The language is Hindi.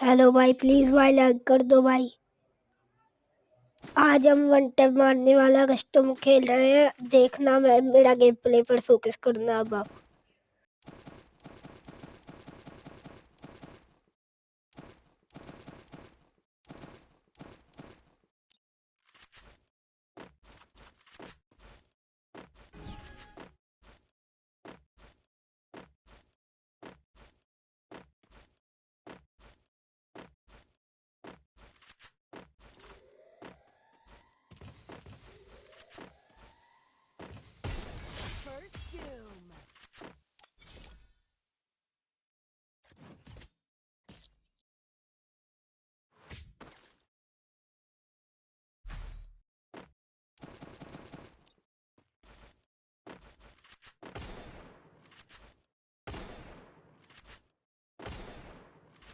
हेलो भाई प्लीज़ भाई लाइक कर दो भाई। आज हम वन टैप मारने वाला कस्टम खेल रहे हैं। देखना मैं, मेरा गेम प्ले पर फोकस करना अब आप।